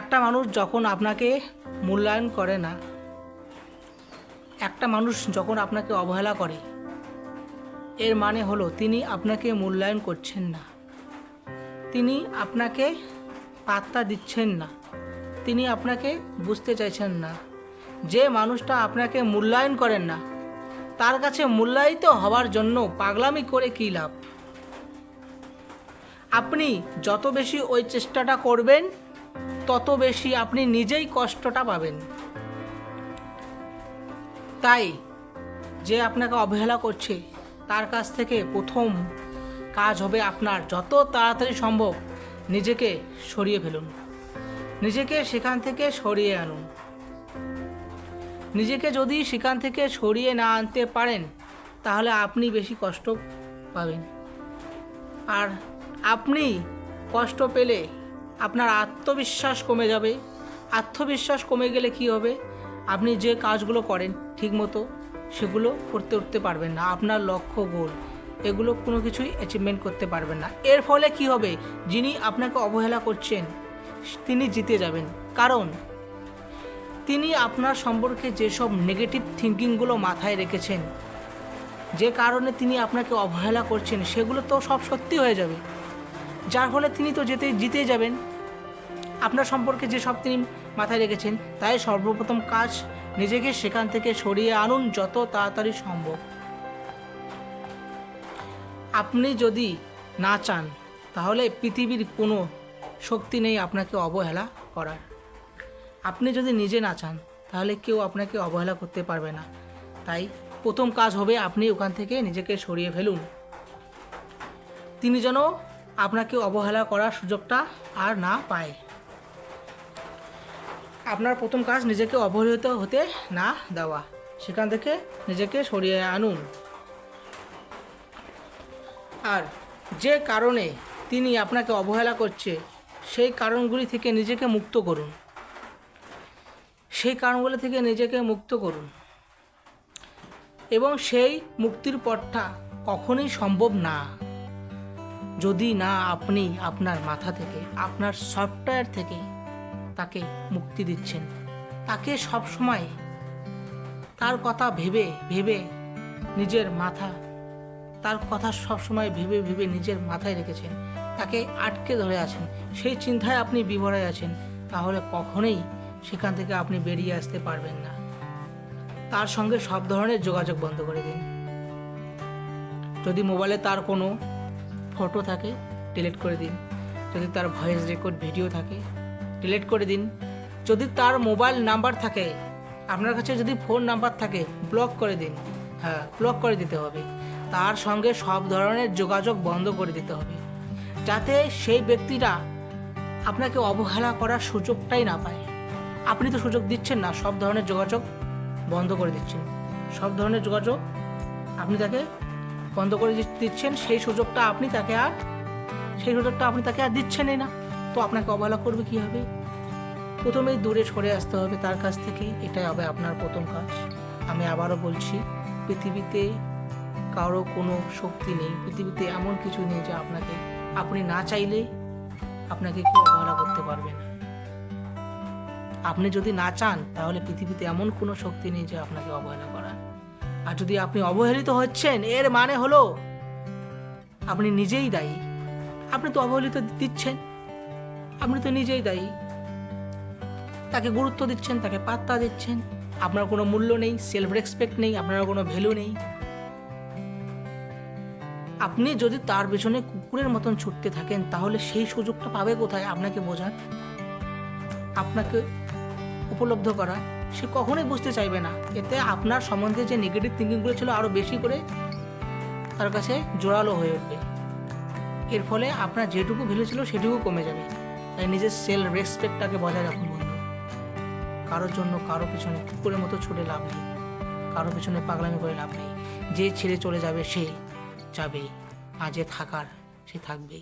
একটা মানুষ যখন আপনাকে মূল্যায়ন করে না, একটা মানুষ যখন আপনাকে অবহেলা করে, এর মানে হলো তিনি আপনাকে মূল্যায়ন করছেন না। তিনি আপনাকে পাত্তা দিচ্ছেন না। তিনি আপনাকে বুঝতে চাইছেন না। যে মানুষটা আপনাকে মূল্যায়ন করেন না, তার কাছে মূল্যায়িত হওয়ার জন্য পাগলামি করে কী লাভ? আপনি যত বেশি ওই চেষ্টাটা করবেন তত বেশি আপনি নিজেই কষ্টটা পাবেন। তাই যে আপনাকে অবহেলা করছে, তার কাছ থেকে প্রথম কাজ হবে আপনার যত তাড়াতাড়ি সম্ভব নিজেকে সরিয়ে ফেলুন। নিজেকে সেখান থেকে সরিয়ে আনুন। নিজেকে যদি সেখান থেকে সরিয়ে না আনতে পারেন, তাহলে আপনি বেশি কষ্ট পাবেন। আর আপনি কষ্ট পেলে আপনার আত্মবিশ্বাস কমে যাবে। আত্মবিশ্বাস কমে গেলে কি হবে? আপনি যে কাজগুলো করেন ঠিকমতো, সেগুলো করতে উঠতে পারবেন না। আপনার লক্ষ্য গোল এগুলো কোনো কিছুই অ্যাচিভমেন্ট করতে পারবেন না। এর ফলে কি হবে? যিনি আপনাকে অবহেলা করছেন, তিনি জিতে যাবেন। কারণ, তিনি আপনার সম্পর্কে যেসব নেগেটিভ থিঙ্কিংগুলো মাথায় রেখেছেন, যে কারণে তিনি আপনাকে অবহেলা করছেন, সেগুলো তো সব সত্যি হয়ে যাবে। যার ফলে তিনি তো যেতে, জিতে যাবেন। আপনার সম্পর্কে যেসব তিনি মাথায় রেখেছেন, তাই সর্বপ্রথম কাজ নিজেকে সেখান থেকে সরিয়ে আনুন যত তাড়াতাড়ি সম্ভব। আপনি যদি না চান, তাহলে পৃথিবীর কোনো শক্তি নেই আপনাকে অবহেলা করার। আপনি যদি নিজে না চান, তাহলে কেউ আপনাকে অবহেলা করতে পারবে না। তাই প্রথম কাজ হবে আপনি ওখান থেকে নিজেকে সরিয়ে ফেলুন। তিনি যেন আপনাকে অবহেলা করার সুযোগটা আর না পায়। আপনার প্রথম কাজ নিজেকে অবহেলিত হতে না দেওয়া। সেখান থেকে নিজেকে সরিয়ে আনুন। আর যে কারণে তিনি আপনাকে অবহেলা করছে, সেই কারণগুলি থেকে নিজেকে মুক্ত করুন। সেই কারণগুলি থেকে নিজেকে মুক্ত করুন। এবং সেই মুক্তির পথটা কখনোই সম্ভব না। যদি না আপনি আপনার মাথা থেকে, আপনার সফটওয়্যার থেকে তাকে মুক্তি দিচ্ছেন। তাকে সব সময় তার কথা ভেবে ভেবে নিজের মাথা, তার কথা সব সময় ভেবে ভেবে নিজের মাথায় রেখেছেন। তাকে আটকে ধরে আছেন। সেই চিন্তায় আপনি বিভরায় আছেন। তাহলে কখনোই সেখান থেকে আপনি বেরিয়ে আসতে পারবেন না। তার সঙ্গে সব ধরনের যোগাযোগ বন্ধ করে দিন। যদি মোবাইলে তার কোনো ফটো থাকে, ডিলিট করে দিন। যদি তার ভয়েস রেকর্ড ভিডিও থাকে ডিলিট করে দিন। যদি তার মোবাইল নাম্বার থাকে, আপনার কাছে যদি ফোন নাম্বার থাকে ব্লক করে দিন। হ্যাঁ ব্লক করে দিতে হবে। তার সঙ্গে সব ধরনের যোগাযোগ বন্ধ করে দিতে হবে। যাতে সেই ব্যক্তিরা আপনাকে অবহেলা করার সুযোগটাই না পায়। আপনি তো সুযোগ দিচ্ছেন না, সব ধরনের যোগাযোগ বন্ধ করে দিচ্ছেন। সব ধরনের যোগাযোগ আপনি তাকে বন্ধ করে দিচ্ছেন, সেই সুযোগটা আপনি তাকে আর, সেই সুযোগটা আপনি তাকে আর দিচ্ছেনই না। তো আপনাকে অবহেলা করবে কি হবে প্রথমেই দূরে সরে আসতে হবে তার কাছ থেকে। এটাই হবে আপনার প্রথম কাজ। আমি আবারও বলছি, পৃথিবীতে কারও কোনো শক্তি নেই। পৃথিবীতে এমন কিছু নেই যে আপনাকে, আপনি না চাইলে আপনাকে কেউ অবহেলা করতে পারবে না। আপনি যদি না চান, তাহলে পৃথিবীতে এমন কোনো শক্তি নেই যে আপনাকে অবহেলা করার। আর যদি আপনি অবহেলিত হচ্ছেন, এর মানে হলো আপনি নিজেই দায়ী। আপনি তো অবহেলিত দিচ্ছেন। আপনি তো নিজেই দায়ী। তাকে গুরুত্ব দিচ্ছেন, তাকে পাত্তা দিচ্ছেন। আপনার কোনো মূল্য নেই সেলফ রেসপেক্ট নেই, আপনার কোনো ভ্যালু নেই। আপনি যদি তার পেছনে কুকুরের মতন ছুটতে থাকেন, তাহলে সেই সুযোগটা পাবে কোথায়? আপনাকে বোঝান আপনাকে উপলব্ধ করা, সে কখনোই বুঝতে চাইবে না। এতে আপনার সম্বন্ধে যে নেগেটিভ থিঙ্কিংগুলো ছিল আরও বেশি করে তার কাছে জোরালো হয়ে উঠবে। এর ফলে আপনার যেটুকু ভ্যালু ছিল সেটুকু কমে যাবে। তাই নিজের সেল রেসপেক্টটাকে বজায় রাখুন বন্ধু। কারোর জন্য কারও পিছনে কুকুরের মতো ছুটে লাভ নেই। কারও পিছনে পাগলামি করে লাভ নেই। যে ছেড়ে চলে যাবে, সে যাবে আর যে থাকার, সে থাকবেই।